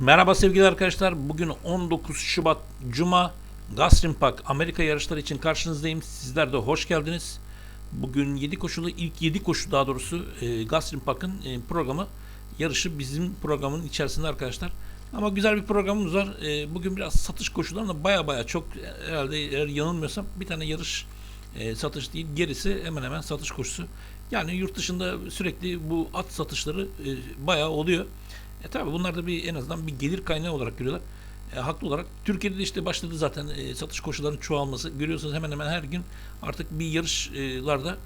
Merhaba sevgili arkadaşlar. Bugün 19 Şubat Cuma Gazprom Park Amerika yarışları için karşınızdayım. Sizler de hoş geldiniz. Bugün 7 koşulu ilk 7 koşu daha doğrusu e, Gazprom Park'ın e, programı yarışı bizim programın içerisinde arkadaşlar. Ama güzel bir programımız var. E, bugün biraz satış koşularında baya baya çok herhalde eğer yanılmıyorsam bir tane yarış e, satış değil. Gerisi hemen hemen satış koşusu. Yani yurt dışında sürekli bu at satışları e, bayağı oluyor. E tabi bunlar da bir en azından bir gelir kaynağı olarak görüyorlar. E, haklı olarak. Türkiye'de de işte başladı zaten e, satış koşullarının çoğalması. Görüyorsunuz hemen hemen her gün artık bir yarışlarda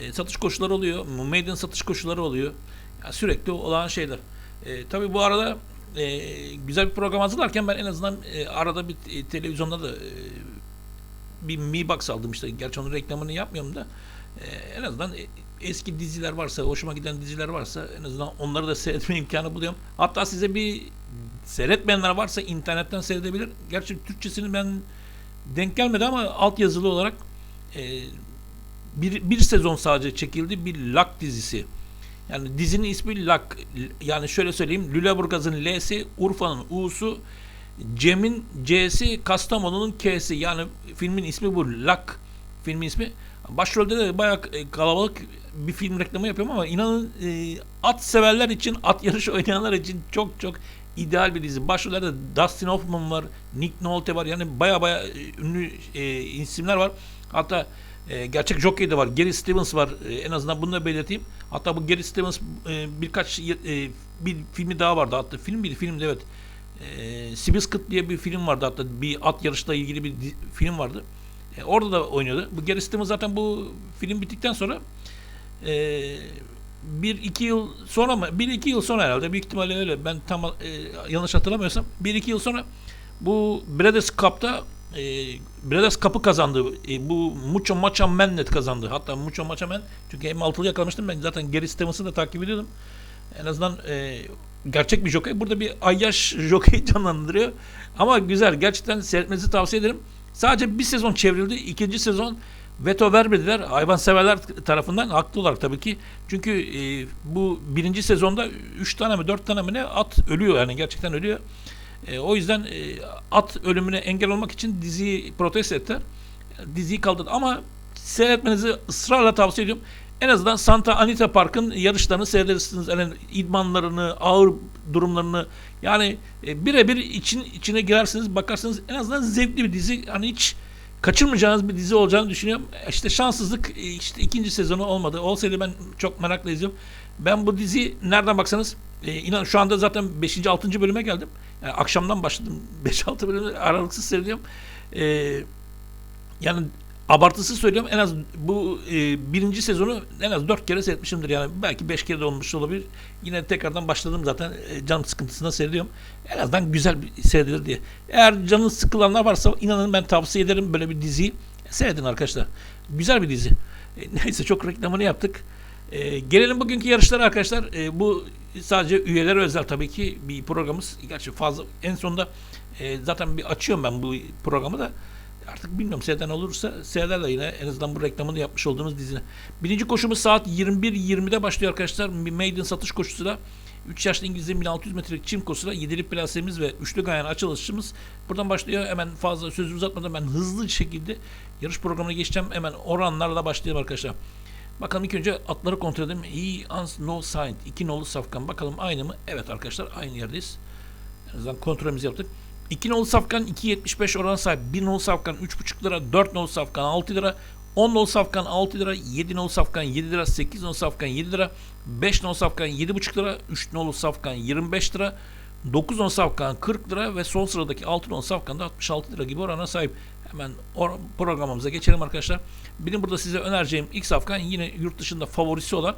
e, satış koşulları oluyor. Meydan satış koşulları oluyor. Ya sürekli olan şeyler. E, tabi bu arada e, güzel bir program hazırlarken ben en azından e, arada bir e, televizyonda da e, bir Mi Box aldım işte. Gerçi onun reklamını yapmıyorum da e, en azından e, eski diziler varsa, hoşuma giden diziler varsa en azından onları da seyretme imkanı buluyorum. Hatta size bir seyretmeyenler varsa internetten seyredebilir. Gerçi Türkçesini ben denk gelmedi ama altyazılı olarak e, bir, bir sezon sadece çekildi. Bir Lak dizisi. Yani dizinin ismi Lak. Yani şöyle söyleyeyim. Lüleburgaz'ın L'si, Urfa'nın U'su, Cem'in C'si, Kastamonu'nun K'si. Yani filmin ismi bu. Lak filmin ismi. Başrolde de bayağı e, kalabalık bir film reklamı yapıyorum ama inanın e, at severler için, at yarışı oynayanlar için çok çok ideal bir dizi. Başrollerde Dustin Hoffman var, Nick Nolte var. Yani baya baya ünlü e, isimler var. Hatta e, gerçek jockey de var. Gary Stevens var. E, en azından bunu da belirteyim. Hatta bu Gary Stevens e, birkaç e, bir filmi daha vardı. Hatta film bir filmdi evet. E, Seabiscuit diye bir film vardı hatta. Bir at yarışla ilgili bir film vardı. E, orada da oynuyordu. Bu Gary Stevens zaten bu film bittikten sonra e, bir iki yıl sonra mı? Bir iki yıl sonra herhalde. Büyük ihtimalle öyle. Ben tam e, yanlış hatırlamıyorsam. Bir iki yıl sonra bu Breeders Cup'ta e, Breeders Cup'ı kazandı. E, bu Mucho Macho Man'le kazandı. Hatta Mucho Macho Man çünkü M6'lı yakalamıştım. Ben zaten Gary Stevens'ı da takip ediyordum. En azından e, gerçek bir jockey. Burada bir ayyaş jockey canlandırıyor. Ama güzel. Gerçekten seyretmenizi tavsiye ederim. Sadece bir sezon çevrildi. İkinci sezon veto vermediler hayvanseverler tarafından haklı olarak tabii ki. Çünkü e, bu birinci sezonda 3 tane mi 4 tane mi ne at ölüyor yani gerçekten ölüyor. E, o yüzden e, at ölümüne engel olmak için diziyi protesto ettiler. Diziyi kaldırdı ama seyretmenizi ısrarla tavsiye ediyorum. En azından Santa Anita Park'ın yarışlarını seyredersiniz. Yani idmanlarını, ağır durumlarını yani e, birebir için içine girersiniz, bakarsınız. En azından zevkli bir dizi. Hani hiç kaçırmayacağınız bir dizi olacağını düşünüyorum. İşte şanssızlık e, işte ikinci sezonu olmadı. Olsaydı ben çok merakla izliyorum. Ben bu dizi nereden baksanız e, inan şu anda zaten 5. 6. bölüme geldim. Yani akşamdan başladım. 5-6 bölümü aralıksız seyrediyorum. E, yani abartısı söylüyorum en az bu e, birinci sezonu en az dört kere seyretmişimdir yani belki beş kere de olmuş olabilir. Yine tekrardan başladım zaten e, can sıkıntısına seyrediyorum. En azından güzel bir seyredilir diye. Eğer canın sıkılanlar varsa inanın ben tavsiye ederim böyle bir diziyi. Seyredin arkadaşlar. Güzel bir dizi. E, neyse çok reklamını yaptık. E, gelelim bugünkü yarışlara arkadaşlar. E, bu sadece üyelere özel tabii ki bir programımız. Gerçi fazla en sonunda e, zaten bir açıyorum ben bu programı da. Artık bilmiyorum seyreden olursa seyrederler yine en azından bu reklamını yapmış olduğumuz dizine. Birinci koşumuz saat 21.20'de başlıyor arkadaşlar. Maiden satış koşusuyla 3 yaşlı İngiliz'in 1600 metrelik çim koşusuyla 7'li plasemiz ve üçlü gayan açılışımız buradan başlıyor. Hemen fazla sözü uzatmadan ben hızlı şekilde yarış programına geçeceğim. Hemen oranlarla başlayalım arkadaşlar. Bakalım ilk önce atları kontrol edelim. He ans no sign. 2 nolu safkan. Bakalım aynı mı? Evet arkadaşlar aynı yerdeyiz. En azından kontrolümüzü yaptık. 2 nolu safkan 2.75 oran sahip. 1 nolu safkan 3.5 lira. 4 nolu safkan 6 lira. 10 nolu safkan 6 lira. 7 nolu safkan 7 lira. 8 nolu safkan 7 lira. 5 nolu safkan 7.5 lira. 3 nolu safkan 25 lira. 9 nolu safkan 40 lira ve son sıradaki 6 nolu safkan da 66 lira gibi orana sahip. Hemen or- programımıza geçelim arkadaşlar. Benim burada size önereceğim ilk safkan yine yurt dışında favorisi olan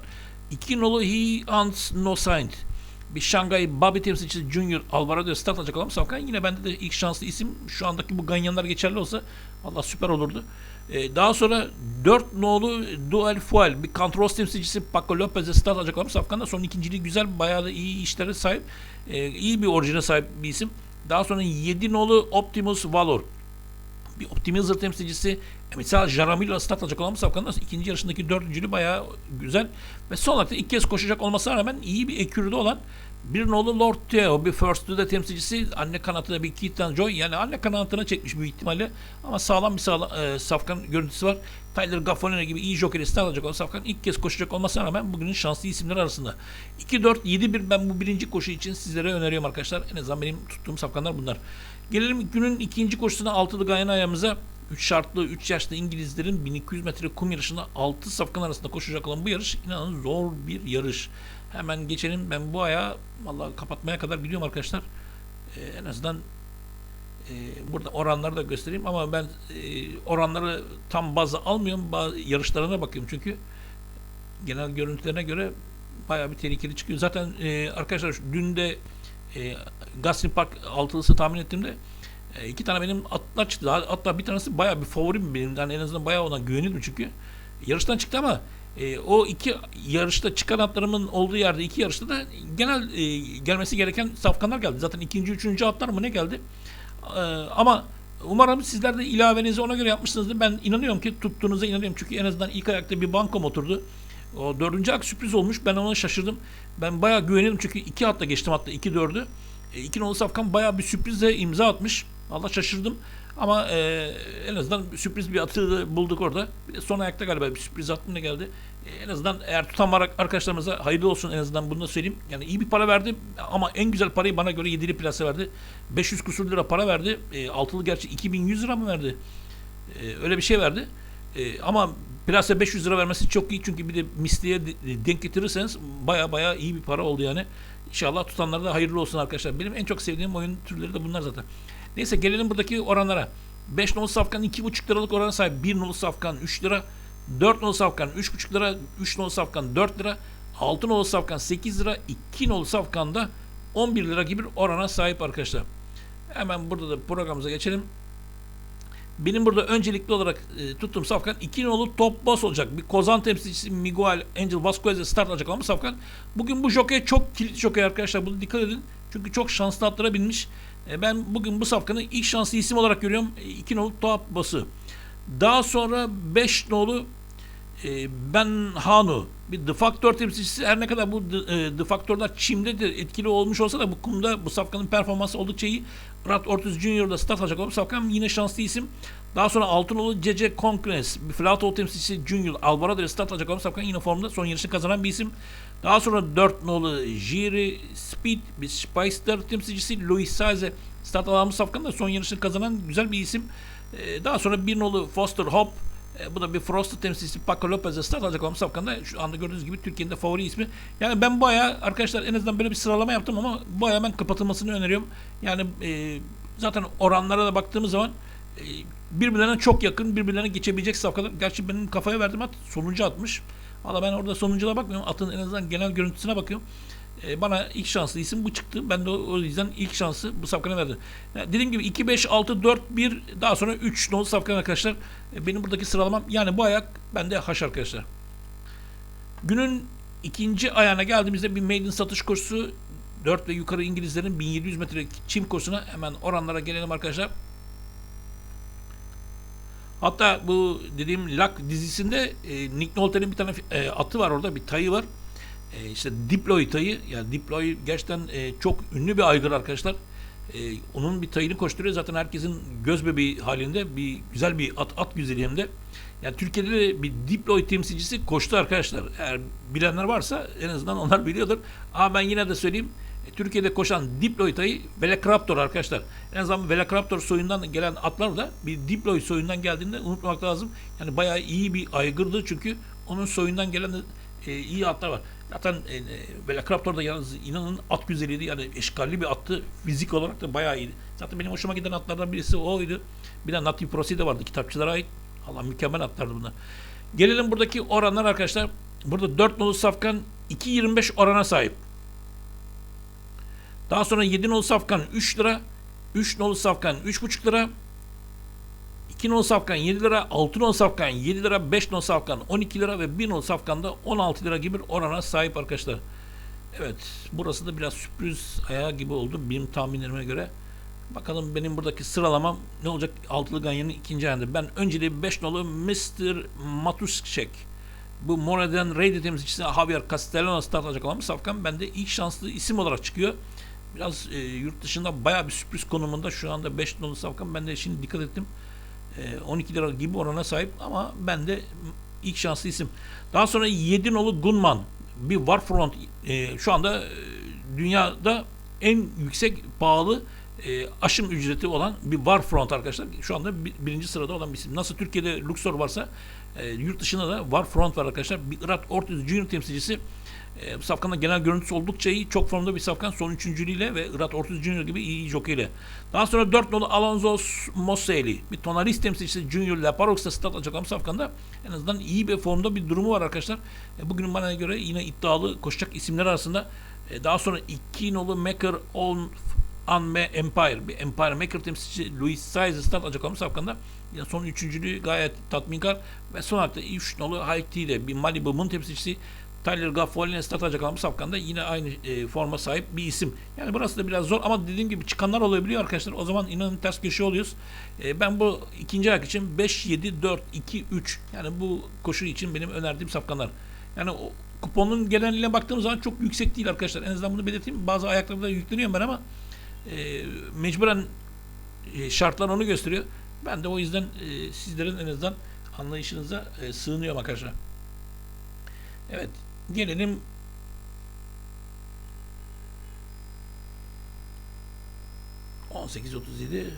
2 nolu He Ants No Signed bir Şangay Bobby temsilcisi Junior Alvarado start alacak olan Safkan yine bende de ilk şanslı isim. Şu andaki bu ganyanlar geçerli olsa valla süper olurdu. Ee, daha sonra 4 nolu Dual Fuel. Bir Kantros temsilcisi Paco Lopez'e start alacak olan Safkan da son ikinciliği güzel bayağı da iyi işlere sahip. E, iyi bir orijine sahip bir isim. Daha sonra 7 nolu Optimus Valor bir Optimizer temsilcisi Mesela Jaramillo start alacak olan bu safkanın ikinci yarışındaki dördüncülü bayağı güzel. Ve son olarak ilk kez koşacak olmasına rağmen iyi bir ekürüde olan bir nolu Lord Theo, bir First Dude temsilcisi anne kanatına bir Keaton Joy yani anne kanatına çekmiş büyük ihtimalle ama sağlam bir sağlam, e, safkan görüntüsü var. Tyler Gaffonene gibi iyi jokeri start alacak olan safkan ilk kez koşacak olmasına rağmen bugünün şanslı isimleri arasında. 2-4-7-1 ben bu birinci koşu için sizlere öneriyorum arkadaşlar. En azından benim tuttuğum safkanlar bunlar. Gelelim günün ikinci koşusuna altılı Gayana ayağımıza. 3 şartlı 3 yaşlı İngilizlerin 1200 metre kum yarışında 6 safkan arasında koşacak olan bu yarış inanın zor bir yarış. Hemen geçelim. Ben bu ayağı vallahi kapatmaya kadar biliyorum arkadaşlar. Ee, en azından e, burada oranları da göstereyim ama ben e, oranları tam bazı almıyorum. Bazı yarışlarına bakıyorum çünkü genel görüntülerine göre bayağı bir tehlikeli çıkıyor. Zaten e, arkadaşlar dün de e, Gulfstream Park altılısı tahmin ettiğimde e, iki tane benim atlar çıktı. Hatta bir tanesi bayağı bir favorim benim. Yani en azından bayağı ona güveniyordum çünkü. Yarıştan çıktı ama e, o iki yarışta çıkan atlarımın olduğu yerde iki yarışta da genel e, gelmesi gereken safkanlar geldi. Zaten ikinci, üçüncü atlar mı ne geldi? E, ama umarım sizler de ilavenizi ona göre yapmışsınızdır. Ben inanıyorum ki tuttuğunuza inanıyorum. Çünkü en azından ilk ayakta bir bankom oturdu. O dördüncü ak sürpriz olmuş. Ben ona şaşırdım. Ben bayağı güveniyordum çünkü iki atla geçtim hatta iki dördü. E, iki nolu safkan bayağı bir sürprize imza atmış. Allah şaşırdım. Ama e, en azından sürpriz bir atı da bulduk orada. Bir son ayakta galiba bir sürpriz attı ne geldi. E, en azından eğer tutan arkadaşlarımıza hayırlı olsun en azından bunu da söyleyeyim. Yani iyi bir para verdi ama en güzel parayı bana göre 7'li plase verdi. 500 kusur lira para verdi. E, altılı gerçi 2100 lira mı verdi? E, öyle bir şey verdi. E, ama plase 500 lira vermesi çok iyi çünkü bir de misliye de- denk getirirseniz baya baya iyi bir para oldu yani. İnşallah tutanlara da hayırlı olsun arkadaşlar. Benim en çok sevdiğim oyun türleri de bunlar zaten. Neyse gelelim buradaki oranlara. 5 nolu safkan 2,5 liralık orana sahip. 1 nolu safkan 3 lira. 4 nolu safkan 3,5 lira. 3 nolu safkan 4 lira. 6 nolu safkan 8 lira. 2 nolu safkan da 11 lira gibi bir orana sahip arkadaşlar. Hemen burada da programımıza geçelim. Benim burada öncelikli olarak e, tuttuğum safkan 2 nolu top boss olacak. Bir Kozan temsilcisi Miguel Angel Vasquez'e start alacak ama bu safkan. Bugün bu jockey çok kilit jockey arkadaşlar. Bunu dikkat edin. Çünkü çok şanslı atlara binmiş. E, ben bugün bu safkanı ilk şanslı isim olarak görüyorum. 2 nolu top boss'u. Daha sonra 5 nolu e, Ben Hanu bir The Factor temsilcisi her ne kadar bu e, Factor'da çimde de etkili olmuş olsa da bu kumda bu safkanın performansı oldukça iyi. Rat Ortiz Junior'da start alacak bu safkan yine şanslı isim. Daha sonra Altınoğlu Conquest, bir Flatoğlu temsilcisi Junior Alvarado'ya start alacak bu safkan yine formda son yarışını kazanan bir isim. Daha sonra 4 nolu Jiri Speed, bir Spicer temsilcisi Luis Saze start alan safkan da son yarışını kazanan güzel bir isim. E, daha sonra 1 nolu Foster Hope, e, bu da bir Frosted temsilcisi Paco Lopez'e start alacak olan Safkan'da şu anda gördüğünüz gibi Türkiye'nin de favori ismi. Yani ben bu aya arkadaşlar en azından böyle bir sıralama yaptım ama bu aya ben kapatılmasını öneriyorum. Yani e, zaten oranlara da baktığımız zaman e, birbirlerine çok yakın, birbirlerine geçebilecek safkalar. Gerçi benim kafaya verdiğim at sonuncu atmış. Valla ben orada sonuncuna bakmıyorum. Atın en azından genel görüntüsüne bakıyorum. E, bana ilk şanslı isim bu çıktı. Ben de o, yüzden ilk şansı bu safkana verdim. Yani dediğim gibi 2, 5, 6, 4, 1 daha sonra 3 nolu safkan arkadaşlar. E, benim buradaki sıralamam yani bu ayak bende haş arkadaşlar. Günün ikinci ayağına geldiğimizde bir maiden satış koşusu 4 ve yukarı İngilizlerin 1700 metre çim koşusuna hemen oranlara gelelim arkadaşlar. Hatta bu dediğim Luck dizisinde e, Nick Nolte'nin bir tane e, atı var orada bir tayı var. E, işte Diploy tayı. Yani Diploy gerçekten e, çok ünlü bir aygır arkadaşlar. E, onun bir tayını koşturuyor. Zaten herkesin göz bebeği halinde bir güzel bir at, at güzeli hem de. Yani Türkiye'de de bir Diploy temsilcisi koştu arkadaşlar. Eğer bilenler varsa en azından onlar biliyordur. Ama ben yine de söyleyeyim. E, Türkiye'de koşan Diploy tayı Velociraptor arkadaşlar. En azından Velociraptor soyundan gelen atlar da bir Diploy soyundan geldiğinde unutmamak lazım. Yani bayağı iyi bir aygırdı çünkü onun soyundan gelen e, iyi atlar var. Zaten e, Velociraptor da yalnız inanın at güzeliydi. Yani eşkalli bir attı. Fizik olarak da bayağı iyiydi. Zaten benim hoşuma giden atlardan birisi oydu. Bir de Native Prosi de vardı kitapçılara ait. Allah mükemmel atlardı bunlar. Gelelim buradaki oranlar arkadaşlar. Burada 4 nolu safkan 2.25 orana sahip. Daha sonra 7 nolu safkan 3 lira. 3 nolu safkan 3.5 lira. 2 nolu safkan 7 lira, 6 nolu safkan 7 lira, 5 nolu safkan 12 lira ve 1 nolu safkan da 16 lira gibi bir orana sahip arkadaşlar. Evet, burası da biraz sürpriz ayağı gibi oldu benim tahminlerime göre. Bakalım benim buradaki sıralamam ne olacak altılı ganyanın ikinci ayında. Ben önceliği 5 nolu Mr. Matuszek. Bu More'den Raider temsilcisi Javier Castellano start alacak olan bir safkan. Bende ilk şanslı isim olarak çıkıyor. Biraz e, yurt dışında bayağı bir sürpriz konumunda şu anda 5 nolu safkan. Ben de şimdi dikkat ettim. E, 12 lira gibi orana sahip ama bende ilk şanslı isim. Daha sonra 7 nolu Gunman. Bir Warfront e, şu anda e, dünyada en yüksek pahalı e, aşım ücreti olan bir Warfront arkadaşlar. Şu anda bir- birinci sırada olan bir isim. Nasıl Türkiye'de Luxor varsa e, yurt dışında da Warfront var arkadaşlar. Bir Irat Ortiz Junior temsilcisi. E, bu safkanın genel görüntüsü oldukça iyi. Çok formda bir safkan. Son üçüncülüğüyle ve Irat Ortiz Junior gibi iyi jokeyle. Daha sonra 4 nolu Alonso Mosseli. Bir tonalist temsilcisi Junior Laparox'ta stat olan safkanda en azından iyi bir formda bir durumu var arkadaşlar. E, bugünün bana göre yine iddialı koşacak isimler arasında. E, daha sonra 2 nolu Maker on Anme Empire, bir Empire Maker temsilcisi Louis start alacak olan safkanda. Yine son üçüncülüğü gayet tatminkar ve son da 3 nolu Hike ile bir Malibu'nun temsilcisi Tyler alacak olan bu safkanda yine aynı e, forma sahip bir isim. Yani burası da biraz zor ama dediğim gibi çıkanlar olabiliyor arkadaşlar. O zaman inanın ters köşe oluyoruz. E, ben bu ikinci ayak için 5, 7, 4, 2, 3 yani bu koşu için benim önerdiğim safkanlar. Yani o kuponun geneline baktığım zaman çok yüksek değil arkadaşlar. En azından bunu belirteyim. Bazı ayaklarda yükleniyorum ben ama e, mecburen e, şartlar onu gösteriyor. Ben de o yüzden e, sizlerin en azından anlayışınıza e, sığınıyorum arkadaşlar. Evet, gelelim on sekiz otuz yedi.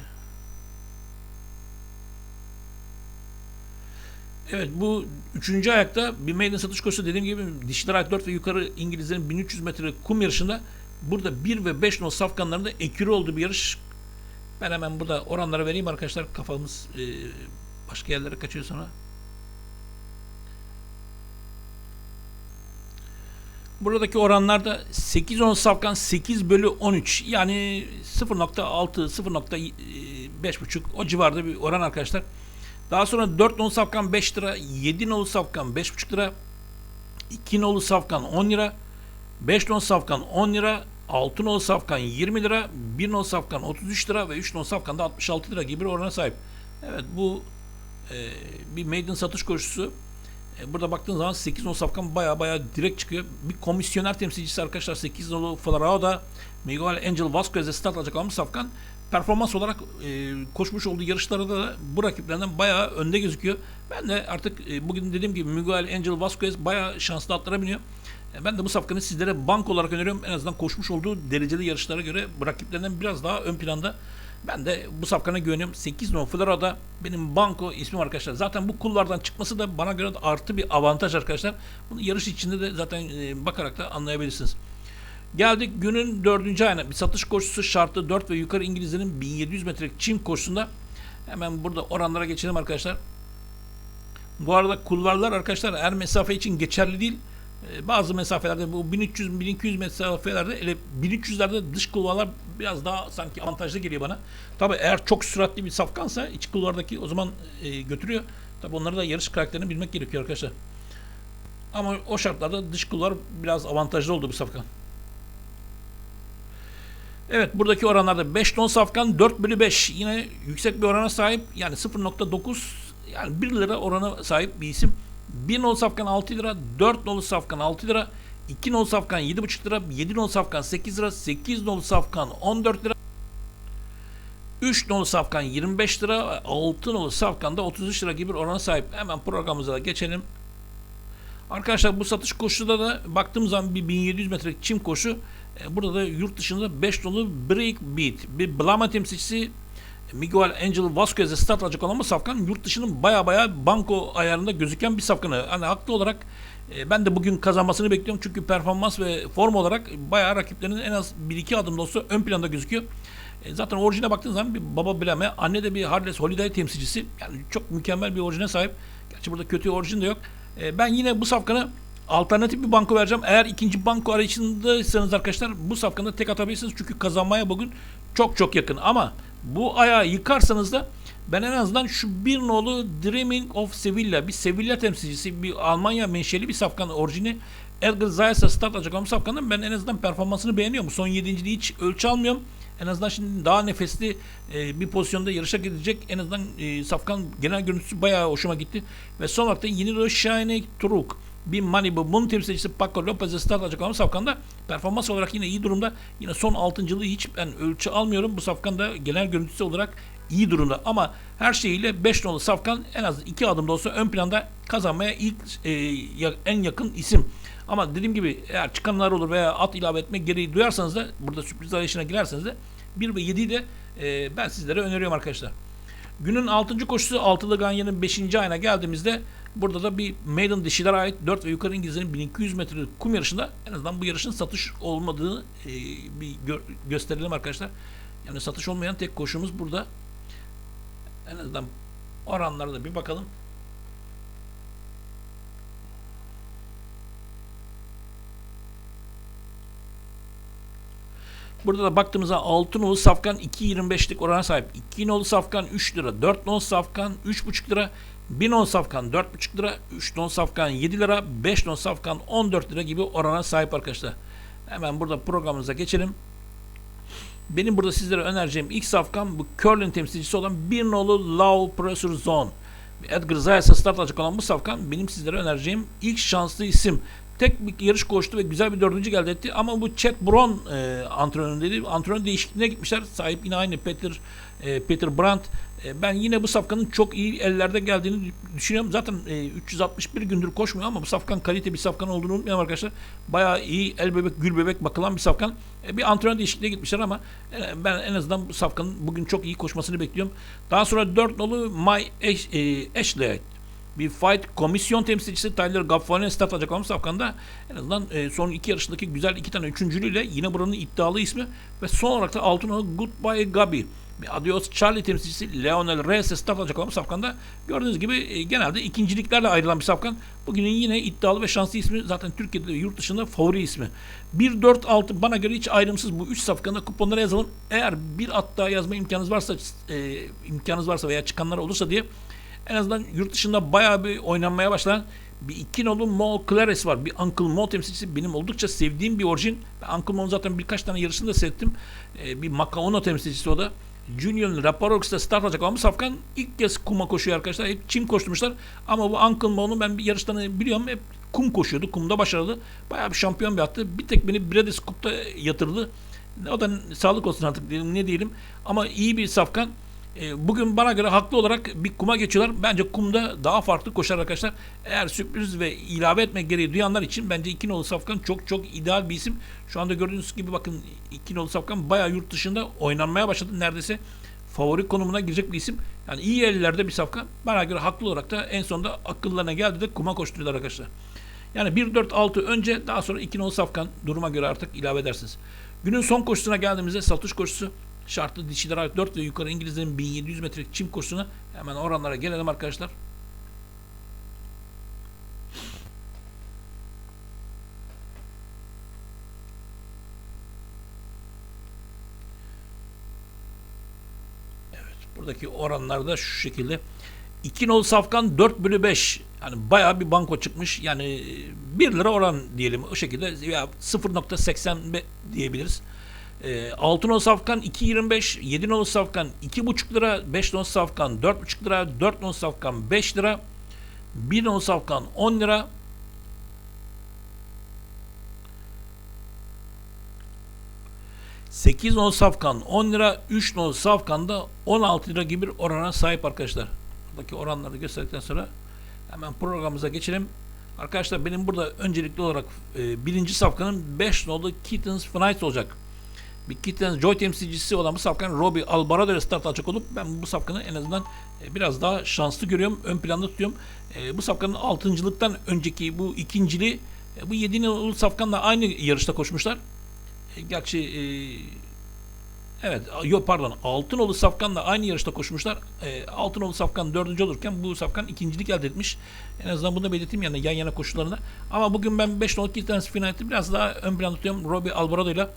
Evet bu üçüncü ayakta bir maiden satış koşusu dediğim gibi dişiler ayak 4 ve yukarı İngilizlerin 1300 metre kum yarışında burada 1 ve 5 nol safkanlarında ekürü olduğu bir yarış. Ben hemen burada oranlara vereyim arkadaşlar kafamız e, başka yerlere kaçıyor sonra. Buradaki oranlarda 8-10 safkan 8 bölü 13 yani 0.6 0.5 o civarda bir oran arkadaşlar. Daha sonra 4 nolu safkan 5 lira, 7 nolu safkan 5,5 lira, 2 nolu safkan 10 lira, 5 nolu safkan 10 lira, 6 nolu safkan 20 lira, 1 nolu safkan 33 lira ve 3 nolu safkan da 66 lira gibi bir orana sahip. Evet bu e, bir maiden satış koşusu. E, burada baktığın zaman 8 nolu safkan baya baya direkt çıkıyor. Bir komisyoner temsilcisi arkadaşlar 8 nolu Flarao'da Miguel Angel Vasquez'e start alacak bu safkan performans olarak e, koşmuş olduğu yarışlarda da bu rakiplerinden bayağı önde gözüküyor. Ben de artık e, bugün dediğim gibi Miguel Angel Vasquez bayağı şanslı atlara biniyor. E, ben de bu safkanı sizlere bank olarak öneriyorum. En azından koşmuş olduğu dereceli yarışlara göre rakiplerinden biraz daha ön planda. Ben de bu safkana güveniyorum. 8 no Florida benim banko ismim arkadaşlar. Zaten bu kullardan çıkması da bana göre de artı bir avantaj arkadaşlar. Bunu yarış içinde de zaten e, bakarak da anlayabilirsiniz. Geldik günün dördüncü ayına. Bir satış koşusu şartlı 4 ve yukarı İngilizlerin 1700 metrelik çim koşusunda. Hemen burada oranlara geçelim arkadaşlar. Bu arada kulvarlar arkadaşlar her mesafe için geçerli değil. Ee, Bazı mesafelerde bu 1300-1200 mesafelerde ele 1300'lerde dış kulvarlar biraz daha sanki avantajlı geliyor bana. Tabi eğer çok süratli bir safkansa iç kulvardaki o zaman e, götürüyor. Tabi onları da yarış karakterini bilmek gerekiyor arkadaşlar. Ama o şartlarda dış kulvar biraz avantajlı oldu bu safkan. Evet buradaki oranlarda 5 ton safkan 4 bölü 5 yine yüksek bir orana sahip yani 0.9 yani 1 lira orana sahip bir isim. 1 nol safkan 6 lira, 4 nolu safkan 6 lira, 2 nol safkan 7,5 lira, 7 nol safkan 8 lira, 8 nol safkan 14 lira, 3 nolu safkan 25 lira, 6 nolu safkan da 33 lira gibi bir orana sahip. Hemen programımıza da geçelim. Arkadaşlar bu satış koşuda da baktığım zaman bir 1700 metrelik çim koşu. E, Burada da yurt dışında 5 dolu Break Beat. Bir Blama temsilcisi Miguel Angel Vasquez'e olan bu safkan yurt dışının baya baya banko ayarında gözüken bir safkanı. Hani haklı olarak e, ben de bugün kazanmasını bekliyorum. Çünkü performans ve form olarak bayağı rakiplerinin en az 1-2 adım da olsa ön planda gözüküyor. E, zaten orijine baktığın zaman bir baba Blame, anne de bir Harles Holiday temsilcisi. Yani çok mükemmel bir orijine sahip. Gerçi burada kötü orijin de yok. E, ben yine bu safkanı alternatif bir banko vereceğim. Eğer ikinci banko arayışındaysanız arkadaşlar bu safkanda tek atabilirsiniz. Çünkü kazanmaya bugün çok çok yakın. Ama bu ayağı yıkarsanız da ben en azından şu bir nolu Dreaming of Sevilla bir Sevilla temsilcisi bir Almanya menşeli bir safkan orijini Edgar Zayas'a start bu safkanın ben en azından performansını beğeniyorum. Son 7. hiç ölçü almıyorum. En azından şimdi daha nefesli e, bir pozisyonda yarışa gidecek. En azından e, Safkan genel görüntüsü bayağı hoşuma gitti. Ve son olarak da yeni de Shine Turuk bir Malibu. Bunun temsilcisi Paco Lopez'e start alacak ama Safkan'da performans olarak yine iyi durumda. Yine son altıncılığı hiç ben ölçü almıyorum. Bu Safkan'da genel görüntüsü olarak iyi durumda. Ama her şeyiyle 5 nolu Safkan en az 2 adım da olsa ön planda kazanmaya ilk e, en yakın isim. Ama dediğim gibi eğer çıkanlar olur veya at ilave etmek gereği duyarsanız da burada sürpriz arayışına girerseniz de 1 ve 7'yi de e, ben sizlere öneriyorum arkadaşlar. Günün 6. koşusu Altılı Ganyan'ın 5. ayına geldiğimizde burada da bir maiden dişilere ait 4 ve yukarı İngilizlerin 1200 metrelik kum yarışında en azından bu yarışın satış olmadığını e, bir gö- gösterelim arkadaşlar. Yani satış olmayan tek koşumuz burada. En azından oranlara da bir bakalım. Burada da baktığımızda 6 nolu safkan 2.25'lik orana sahip. 2 nolu safkan 3 lira, 4 nolu safkan 3.5 lira, 1 nolu safkan 4.5 lira, 3 nolu safkan 7 lira, 5 nolu safkan 14 lira gibi orana sahip arkadaşlar. Hemen burada programımıza geçelim. Benim burada sizlere önereceğim ilk safkan bu curling temsilcisi olan bir nolu Low Pressure Zone. Edgar Zayas'a start alacak olan bu safkan benim sizlere önereceğim ilk şanslı isim. Tek bir yarış koştu ve güzel bir dördüncü geldi etti. Ama bu Chet Brown e, antrenöründeydi. Antrenör değişikliğine gitmişler. Sahip yine aynı Peter e, Peter Brandt. E, ben yine bu safkanın çok iyi ellerde geldiğini düşünüyorum. Zaten e, 361 gündür koşmuyor ama bu safkan kalite bir safkan olduğunu unutmayalım arkadaşlar. Bayağı iyi el bebek gül bebek bakılan bir safkan. E, bir antrenör değişikliğine gitmişler ama e, ben en azından bu safkanın bugün çok iyi koşmasını bekliyorum. Daha sonra 4 nolu My Ash, e, Ashley bir fight komisyon temsilcisi Tyler Gaffali'ne start alacak olan Safkan'da en azından e, son iki yarışındaki güzel iki tane üçüncülüğüyle yine buranın iddialı ismi ve son olarak da altın olan Goodbye Gabi bir Adios Charlie temsilcisi Leonel Reyes'e start alacak olan Safkan'da gördüğünüz gibi e, genelde ikinciliklerle ayrılan bir Safkan. Bugünün yine iddialı ve şanslı ismi zaten Türkiye'de ve yurt dışında favori ismi. 1-4-6 bana göre hiç ayrımsız bu 3 safkanı kuponlara yazalım. Eğer bir at daha yazma imkanınız varsa e, imkanınız varsa veya çıkanlar olursa diye en azından yurt dışında bayağı bir oynanmaya başlayan bir iki nolu Mo Clares var. Bir Uncle Mo temsilcisi. Benim oldukça sevdiğim bir orijin. Ben Uncle Mo'nun zaten birkaç tane yarışını da seyrettim. Ee, bir Macauno temsilcisi o da. Junior'ın Raparox'ta start alacak ama bu Safkan ilk kez kuma koşuyor arkadaşlar. Hep çim koşturmuşlar. Ama bu Uncle Mo'nun ben bir yarıştan biliyorum. Hep kum koşuyordu. Kumda başarılı. Bayağı bir şampiyon bir attı. Bir tek beni Bradis Cup'ta yatırdı. O da sağlık olsun artık diyelim, ne diyelim. Ama iyi bir Safkan. E, bugün bana göre haklı olarak bir kuma geçiyorlar. Bence kumda daha farklı koşar arkadaşlar. Eğer sürpriz ve ilave etmek gereği duyanlar için bence iki nolu Safkan çok çok ideal bir isim. Şu anda gördüğünüz gibi bakın iki nolu Safkan bayağı yurt dışında oynanmaya başladı. Neredeyse favori konumuna girecek bir isim. Yani iyi ellerde bir Safkan. Bana göre haklı olarak da en sonunda akıllarına geldi de kuma koşturuyorlar arkadaşlar. Yani 1-4-6 önce daha sonra 2 nolu Safkan duruma göre artık ilave edersiniz. Günün son koşusuna geldiğimizde satış koşusu şartlı dişiler ait 4 ve yukarı İngilizlerin 1700 metrelik çim koşusuna hemen oranlara gelelim arkadaşlar. Evet buradaki oranlar da şu şekilde. 2 nol safkan 4 bölü 5 yani bayağı bir banko çıkmış yani 1 lira oran diyelim o şekilde veya 0.80 diyebiliriz. E, 6 non safkan 2.25, 7 non safkan 2.5 lira, 5 non safkan 4.5 lira, 4 non safkan 5 lira, 1 non safkan 10 lira, Sekiz non safkan 10 lira, 3 non safkan da 16 lira gibi bir orana sahip arkadaşlar. Buradaki oranları gösterdikten sonra hemen programımıza geçelim. Arkadaşlar benim burada öncelikli olarak e, birinci safkanın 5 nolu Kittens Fnight olacak bir Kittens Joy temsilcisi olan bu safkan Robbie Alvarado ile start alacak olup ben bu safkanı en azından e, biraz daha şanslı görüyorum. Ön planda tutuyorum. E, bu safkanın altıncılıktan önceki bu ikinciliği e, bu yedi nolu safkanla aynı yarışta koşmuşlar. Gerçi evet yok pardon Altınolu Safkan'la aynı yarışta koşmuşlar. E, Altınolu Safkan dördüncü olurken bu Safkan ikincilik elde etmiş. En azından bunu da belirteyim yani yan yana koşularında. Ama bugün ben 5 nolu Kittens Final'de biraz daha ön planda tutuyorum. Robbie Alvarado ile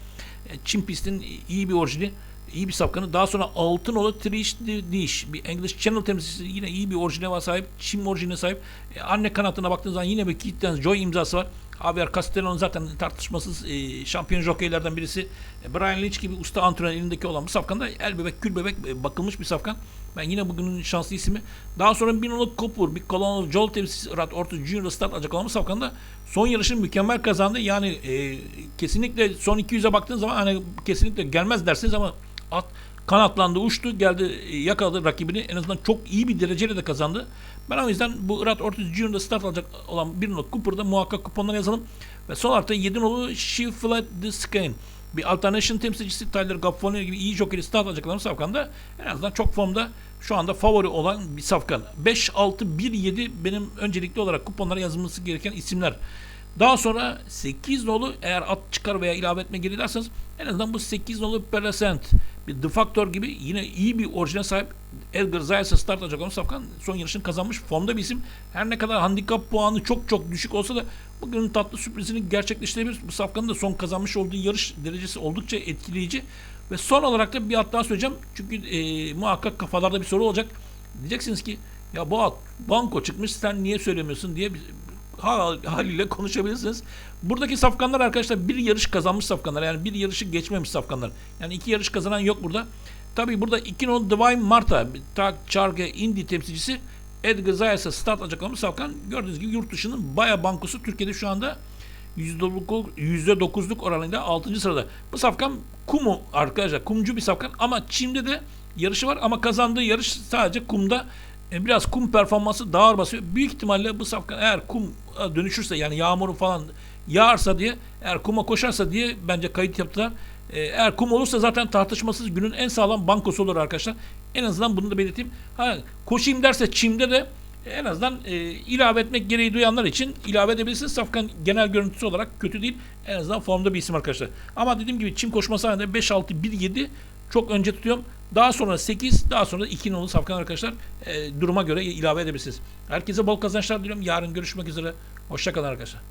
Çin pistin iyi bir orijini, iyi bir safkanı. Daha sonra altın olu Trish Dish, bir English Channel temsilcisi yine iyi bir orijine sahip. Çin orijine sahip. E, anne kanatına baktığınız zaman yine bir Kittens Joy imzası var. Javier Castellano zaten tartışmasız e, şampiyon jokeylerden birisi. E, Brian Lynch gibi usta antrenör elindeki olan bu safkanda el bebek kül bebek e, bakılmış bir safkan. Ben yine bugünün şanslı ismi. Daha sonra bir Noluk Cooper, bir Colonel Joel temsilcisi Rat Orta Junior start bu safkanda son yarışını mükemmel kazandı. Yani e, kesinlikle son 200'e baktığın zaman hani kesinlikle gelmez dersiniz ama at kanatlandı, uçtu, geldi, e, yakaladı rakibini. En azından çok iyi bir dereceyle de kazandı. Ben o yüzden bu Rat Ortiz Junior'da start alacak olan bir not Cooper'da muhakkak kuponlara yazalım. Ve son da 7 nolu She Flat the Skin. Bir Alternation temsilcisi Tyler Gaffoni gibi iyi jokeri start alacak olan safkanda en azından çok formda şu anda favori olan bir safkan. 5, 6, 1, 7 benim öncelikli olarak kuponlara yazılması gereken isimler. Daha sonra 8 nolu eğer at çıkar veya ilave etme geri derseniz en azından bu 8 nolu Perescent bir The Factor gibi yine iyi bir orijine sahip Edgar Zayas'a start alacak olan Safkan son yarışını kazanmış formda bir isim. Her ne kadar handikap puanı çok çok düşük olsa da bugünün tatlı sürprizini gerçekleştirebilir. Bu Safkan'ın da son kazanmış olduğu yarış derecesi oldukça etkileyici. Ve son olarak da bir at daha söyleyeceğim. Çünkü e, muhakkak kafalarda bir soru olacak. Diyeceksiniz ki ya bu at banko çıkmış sen niye söylemiyorsun diye hal, haliyle konuşabilirsiniz. Buradaki safkanlar arkadaşlar bir yarış kazanmış safkanlar. Yani bir yarışı geçmemiş safkanlar. Yani iki yarış kazanan yok burada. Tabi burada iki non Divine Marta, Tak Charge Indy temsilcisi Edgar Zayas'a start bu safkan gördüğünüz gibi yurt dışının baya bankosu Türkiye'de şu anda %9'luk oranıyla 6. sırada. Bu safkan kumu arkadaşlar. Kumcu bir safkan ama Çim'de de yarışı var ama kazandığı yarış sadece kumda e, biraz kum performansı daha ağır basıyor. Büyük ihtimalle bu safkan eğer kum e, dönüşürse yani yağmuru falan yağarsa diye eğer kuma koşarsa diye bence kayıt yaptılar. E, Eğer kum olursa zaten tartışmasız günün en sağlam bankosu olur arkadaşlar. En azından bunu da belirteyim. Ha, koşayım derse çimde de en azından e, ilave etmek gereği duyanlar için ilave edebilirsiniz. Safkan genel görüntüsü olarak kötü değil. En azından formda bir isim arkadaşlar. Ama dediğim gibi çim koşması halinde 5, 6, 1, 7 çok önce tutuyorum. Daha sonra 8, daha sonra 2 nolu safkan arkadaşlar e, duruma göre ilave edebilirsiniz. Herkese bol kazançlar diliyorum. Yarın görüşmek üzere. Hoşçakalın arkadaşlar.